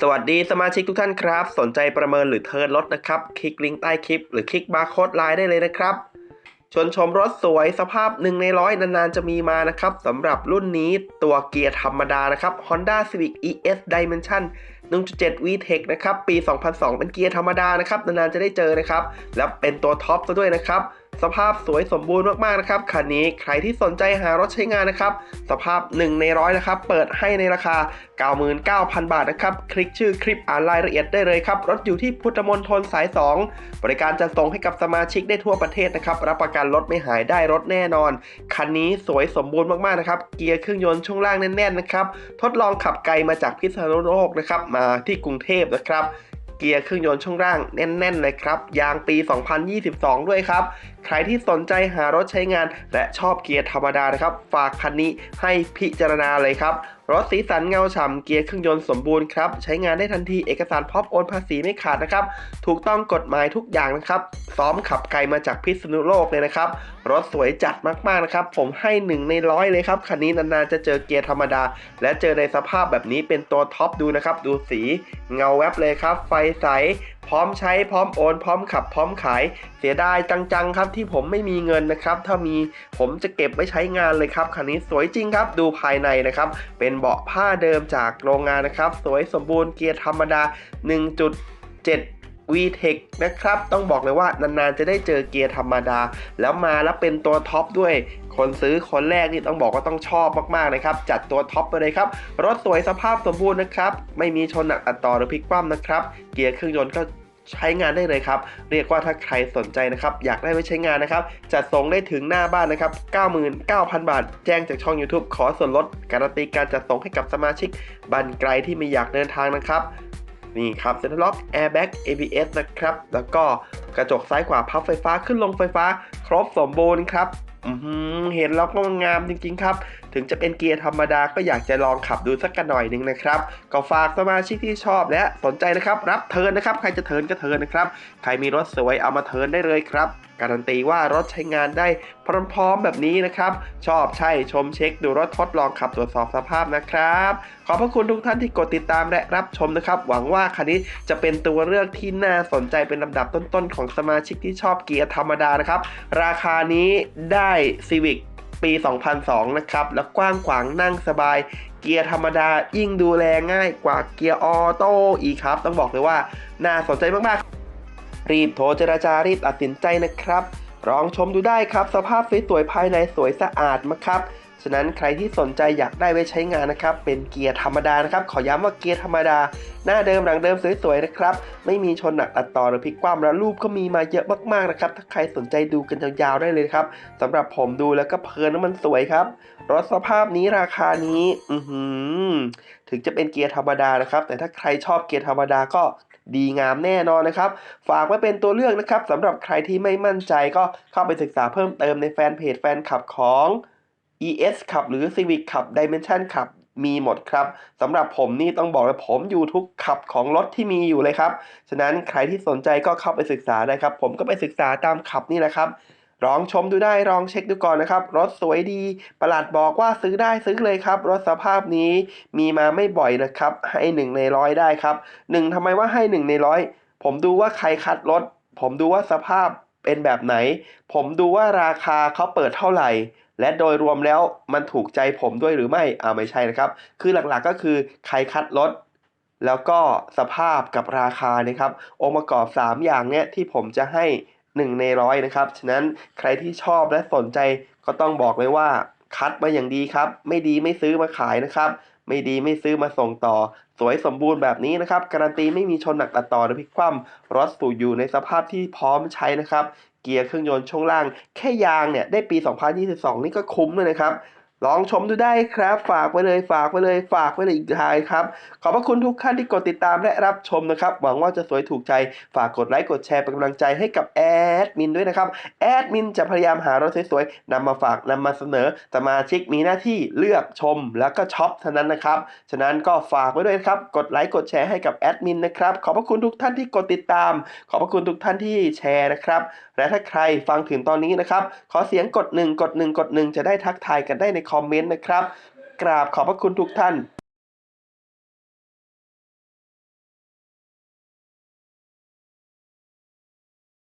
สวัสดีสมาชิกทุกท่านครับ สนใจประเมินหรือเทิร์นรถนะครับ คลิกลิงก์ใต้คลิป หรือคลิกบาร์โค้ดไลน์ได้เลยนะครับ ชวนชมรถสวยสภาพ1ในร้อยนานๆจะมีมานะครับสำหรับรุ่นนี้ตัวเกียร์ธรรมดานะครับ Honda Civic ES Dimension 1.7 VTEC นะครับ ปี 2002 เป็นเกียร์ธรรมดานะครับ นานๆจะได้เจอนะครับ แล้วเป็นตัวท็อปซะด้วยนะครับ สภาพสวยสมบูรณ์มากๆนะครับคันนี้ใครที่สนใจหารถใช้งานนะครับ สภาพ 1 ในร้อยนะครับ เปิดให้ในราคา 99,000 บาทนะครับ คลิกชื่อคลิปอ่านรายละเอียดได้เลยครับ รถอยู่ที่พุทธมณฑลสาย 2 บริการจะส่งให้กับสมาชิกได้ทั่วประเทศนะครับ รับประกันรถไม่หายได้รถแน่นอน คันนี้สวยสมบูรณ์มากๆนะครับ เกียร์เครื่องยนต์ช่วงล่างแน่นๆนะครับ ทดลองขับไกลมาจากพิษณุโลกนะครับ มาที่กรุงเทพนะครับเกียร์เครื่องยนต์ช่วงล่างแน่น ๆ เลยครับ ยางปี 2022 ด้วยครับ ใครที่สนใจหารถใช้งาน และชอบเกียร์ธรรมดานะครับ ฝากคันนี้ให้พิจารณาเลยครับ รถสีสันเงาฉ่ำเกียร์เครื่องยนต์สมบูรณ์ครับ ใช้งานได้ทันทีเอกสารพร้อมโอนภาษีไม่ขาดนะครับ ถูกต้องกฎหมายทุกอย่างนะครับ ซ้อมขับไกลมาจากพิษณุโลกเลยนะครับ รถสวยจัดมากๆนะครับ ผมให้หนึ่งในร้อยเลยครับ คันนี้นานๆจะเจอเกียร์ธรรมดา และเจอในสภาพแบบนี้เป็นตัวท็อปดูนะครับ ดูสีเงาแวบเลยครับ ไฟใส พร้อมใช้พร้อมโอน พร้อมขับพร้อมขายเสียดายจังๆครับที่ผมไม่มีเงินนะครับ ถ้ามีผมจะเก็บไว้ใช้งานเลยครับคันนี้สวยจริงครับดูภายในนะครับ เป็นเบาะผ้าเดิมจากโรงงานนะครับ สวยสมบูรณ์เกียร์ธรรมดา 1.7 VTEC นะครับ ต้องบอกเลยว่านานๆจะได้เจอเกียร์ธรรมดา แล้วมาแล้วเป็นตัวท็อปด้วย คนซื้อคนแรกนี่ต้องบอกว่าต้องชอบมากๆนะครับ จัดตัวท็อปไปเลยครับ รถสวยสภาพสมบูรณ์นะครับ ไม่มีชนหนักอัดต่อหรือพลิกคว่ำนะครับ เกียร์เครื่องยนต์ก็ใช้งานได้เลยครับ เรียกว่าถ้าใครสนใจนะครับ อยากได้ไว้ใช้งานนะครับ จัดส่งได้ถึงหน้าบ้านนะครับ 99,000 บาท แจ้งจากช่อง YouTube ขอส่วนลด การันตีการจัดส่งให้กับสมาชิกบันไกลที่ไม่อยากเดินทางนะครับ นี่ครับเซ็นทรัลล็อกแอร์แบ็ก ABS นะครับ แล้วก็กระจกซ้ายขวาพับไฟฟ้าขึ้นลงไฟฟ้า ครบสมบูรณ์ครับเห็นแล้วก็งามจริงๆครับถึงจะเป็นเกียร์ธรรมดาก็อยากจะลองขับดูสักกันหน่อยหนึ่งนะครับ ก็ฝากสมาชิกที่ชอบและสนใจนะครับรับเทิร์นนะครับ ใครจะเทิร์นก็เทิร์นนะครับ ใครมีรถสวยเอามาเทิร์นได้เลยครับการันตีว่ารถใช้งานได้พร้อมๆแบบนี้นะครับ ชอบใช่ชมเช็คดูรถทดลองขับตรวจสอบสภาพนะครับ ขอบพระคุณทุกท่านที่กดติดตามและรับชมนะครับ หวังว่าคันนี้จะเป็นตัวเลือกที่น่าสนใจเป็นลำดับต้นๆ ของสมาชิกที่ชอบเกียร์ธรรมดานะครับ ราคานี้ได้ Civic ปี 2002 นะครับ แล้วกว้างขวางนั่งสบาย เกียร์ธรรมดายิ่งดูแลง่ายกว่าเกียร์ออโต้อีกครับ ต้องบอกเลยว่าน่าสนใจมากๆ รีบโทรเจราจารีบตัดสินใจนะครับลองชมดูได้ครับ สภาพสวยๆภายในสวยสะอาดมากครับะนั้นใครที่สนใจอยากได้ไว้ใช้งานนะครับ เป็นเกียร์ธรรมดานะครับ ขอย้ำว่าเกียร์ธรรมดา หน้าเดิมหลังเดิมสวยๆนะครับ ไม่มีชนหนักอัดต่อหรือพลิกคว่ำแล้วรูปก็มีมาเยอะมากๆนะครับ ถ้าใครสนใจดูกันยาวๆได้เลยครับสำหรับผมดูแล้วก็เพลินแล้วมันสวยครับรถสภาพนี้ราคานี้ อือหือถึงจะเป็นเกียร์ธรรมดานะครับ แต่ถ้าใครชอบเกียร์ธรรมดาก็ดีงามแน่นอนนะครับ ฝากไว้เป็นตัวเลือกนะครับสำหรับใครที่ไม่มั่นใจก็เข้าไปศึกษาเพิ่มเติมในแฟนเพจแฟนคลับของ ES ขับหรือ Civic ขับ Dimension ขับมีหมดครับสำหรับผมนี่ต้องบอกเลยผมอยู่ทุกขับของรถที่มีอยู่เลยครับ ฉะนั้นใครที่สนใจก็เข้าไปศึกษาได้ครับ ผมก็ไปศึกษาตามขับนี่แหละครับลองชมดูได้ลองเช็คดูก่อนนะครับ รถสวยดีประหลัดบอกว่าซื้อได้ซื้อเลยครับ รถสภาพนี้มีมาไม่บ่อยนะครับ ให้หนึ่งในร้อยได้ครับหนึ่งทำไมว่าให้หนึ่งในร้อยผมดูว่าใครคัดรถ ผมดูว่าสภาพเป็นแบบไหน ผมดูว่าราคาเขาเปิดเท่าไหร่ และโดยรวมแล้วมันถูกใจผมด้วยหรือไม่อ่าไม่ใช่นะครับ คือหลักๆก็คือใครคัดรถแล้วก็สภาพกับราคานะครับ องค์ประกอบ 3 อย่างเนี้ยที่ผมจะให้ 1 ในร้อยนะครับ ฉะนั้นใครที่ชอบและสนใจก็ต้องบอกเลยว่าคัดมาอย่างดีครับ ไม่ดีไม่ซื้อมาขายนะครับ ไม่ดีไม่ซื้อมาส่งต่อ สวยสมบูรณ์แบบนี้นะครับ การันตีไม่มีชนหนักตัดต่อหรือพลิกคว่ำรถสู่อยู่ในสภาพที่พร้อมใช้นะครับ เกียร์เครื่องยนต์ช่วงล่าง แค่ยางเนี่ยได้ปี 2022 นี่ก็คุ้มเลยนะครับ ลองชมดูได้ครับ ฝากไว้เลยฝากไว้เลยฝากไว้เลยอีกทายครับ ขอบพระคุณทุกท่านที่กดติดตามและรับชมนะครับ หวังว่าจะสวยถูกใจ ฝากกดไลค์กดแชร์เป็นกำลังใจให้กับแอดมินด้วยนะครับ แอดมินจะพยายามหารถสวยๆนำมาฝากนำมาเสนอสมาชิกมีหน้าที่เลือกชมแล้วก็ช็อปเท่านั้นนะครับ ฉะนั้นก็ฝากไว้ด้วยครับ กดไลค์กดแชร์ให้กับแอดมินนะครับ ขอบพระคุณทุกท่านที่กดติดตาม ขอบพระคุณทุกท่านที่แชร์นะครับ และถ้าใครฟังถึงตอนนี้นะครับ ขอเสียงกดหนึ่งกดหนึ่งกดหนึ่งจะได้ทักทายกันได้ในคอมเมนต์นะครับ กราบขอบพระคุณทุกท่าน